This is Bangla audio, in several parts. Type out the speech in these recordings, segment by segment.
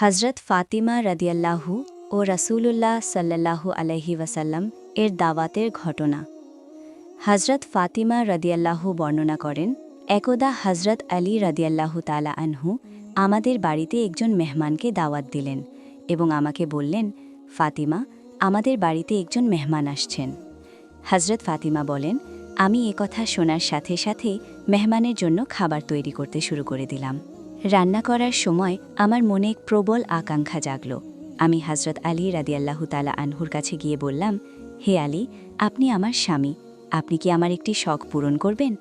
হজরত ফাতিমা রদিয়াল্লাহু ও রসুলুল্লাহ সাল্লাল্লাহু আলহি ওয়াসাল্লাম এর দাওয়াতের ঘটনা। হজরত ফাতিমা রদিয়াল্লাহু বর্ণনা করেন, একদা হজরত আলী রদিয়াল্লাহু তালা আনহু আমাদের বাড়িতে একজন মেহমানকে দাওয়াত দিলেন এবং আমাকে বললেন, ফাতিমা, আমাদের বাড়িতে একজন মেহমান আসছেন। হজরত ফাতিমা বলেন, আমি এ কথা শোনার সাথে সাথে মেহমানের জন্য খাবার তৈরি করতে শুরু করে দিলাম। রান্না করার সময় আমার মনে এক প্রবল আকাঙ্ক্ষা জাগল। আমি হজরত আলী রাদিয়াল্লাহু তালা আনহুর কাছে গিয়ে বললাম, হে আলী, আপনি আমার স্বামী। আপনি কি আমার একটি শখ পূরণ করবেন?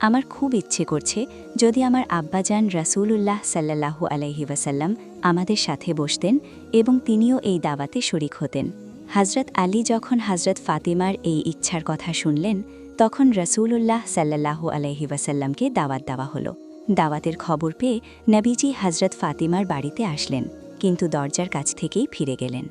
আমার খুব ইচ্ছে করছে যদি আমার আব্বাজান রাসূলুল্লাহ সাল্লাল্লাহু আলাইহি ওয়াসাল্লাম আমাদের সাথে বসতেন এবং তিনিও এই দাওয়াতে শরিক হতেন। হজরত আলী যখন হজরত ফাতিমার এই ইচ্ছার কথা শুনলেন, তখন রসূলুল্লাহ সাল্লাল্লাহু আলাইহি ওয়াসাল্লামকে দাওয়াত দেওয়া হলো। দাওয়াতের খবর পেয়ে নবীজি হজরত ফাতিমার বাড়িতে আসলেন, কিন্তু দরজার কাছ থেকেই ফিরে গেলেন।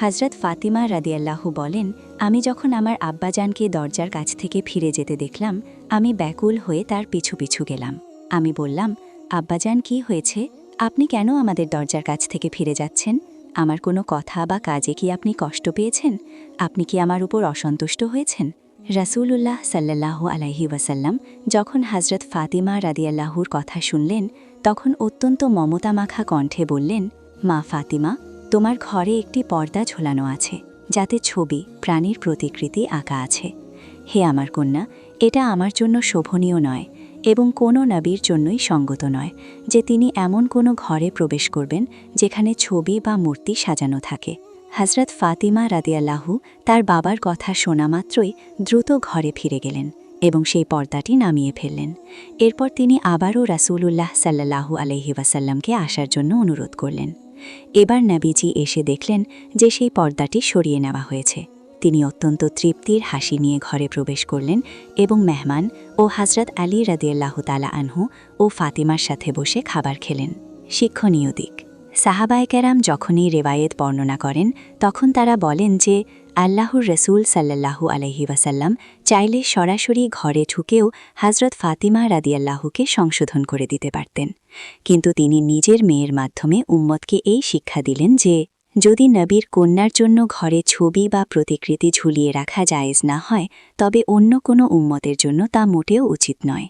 হজরত ফাতিমা রাদিয়াল্লাহু বলেন, আমি যখন আমার আব্বাজানকে দরজার কাছ থেকে ফিরে যেতে দেখলাম, আমি ব্যাকুল হয়ে তার পিছু পিছু গেলাম। আমি বললাম, আব্বাজান, কি হয়েছে? আপনি কেন আমাদের দরজার কাছ থেকে ফিরে যাচ্ছেন? আমার কোনো কথা বা কাজে কি আপনি কষ্ট পেয়েছেন? আপনি কি আমার উপর অসন্তুষ্ট হয়েছেন? রাসূলুল্লাহ সাল্লাল্লাহু আলাইহি ওয়াসাল্লাম যখন হজরত ফাতিমা রাদিয়াল্লাহুর কথা শুনলেন, তখন অত্যন্ত মমতা মাখা কণ্ঠে বললেন, মা ফাতিমা, তোমার ঘরে একটি পর্দা ঝোলানো আছে, যাতে ছবি, প্রাণীর প্রতিকৃতি আঁকা আছে। হে আমার কন্যা, এটা আমার জন্য শোভনীয় নয় এবং কোনো নবীর জন্যই সঙ্গত নয় যে তিনি এমন কোনো ঘরে প্রবেশ করবেন যেখানে ছবি বা মূর্তি সাজানো থাকে। হজরত ফাতিমা রাদিয়াল্লাহু তার বাবার কথা শোনা মাত্রই দ্রুত ঘরে ফিরে গেলেন এবং সেই পর্দাটি নামিয়ে ফেললেন। এরপর তিনি আবারও রাসূলুল্লাহ সাল্লাল্লাহু আলহি ওয়াসাল্লামকে আসার জন্য অনুরোধ করলেন। এবার নাবিজি এসে দেখলেন যে সেই পর্দাটি সরিয়ে নেওয়া হয়েছে। তিনি অত্যন্ত তৃপ্তির হাসি নিয়ে ঘরে প্রবেশ করলেন এবং মেহমান ও হজরত আলী রাদিয়াল্লাহু তালা আনহু ও ফাতিমার সাথে বসে খাবার খেলেন। শিক্ষণীয় দিক। সাহাবায়কেরাম যখনই রেওয়ায়েত বর্ণনা করেন, তখন তারা বলেন যে, আল্লাহর রসুল সাল্লাল্লাহু আলহি ওয়াসাল্লাম চাইলে সরাসরি ঘরে ঢুকেও হজরত ফাতিমা রাদিয়াল্লাহুকে সংশোধন করে দিতে পারতেন। কিন্তু তিনি নিজের মেয়ের মাধ্যমে উম্মতকে এই শিক্ষা দিলেন যে, যদি নবীর কন্যার জন্য ঘরে ছবি বা প্রতিকৃতি ঝুলিয়ে রাখা জায়েজ না হয়, তবে অন্য কোনো উম্মতের জন্য তা মোটেও উচিত নয়।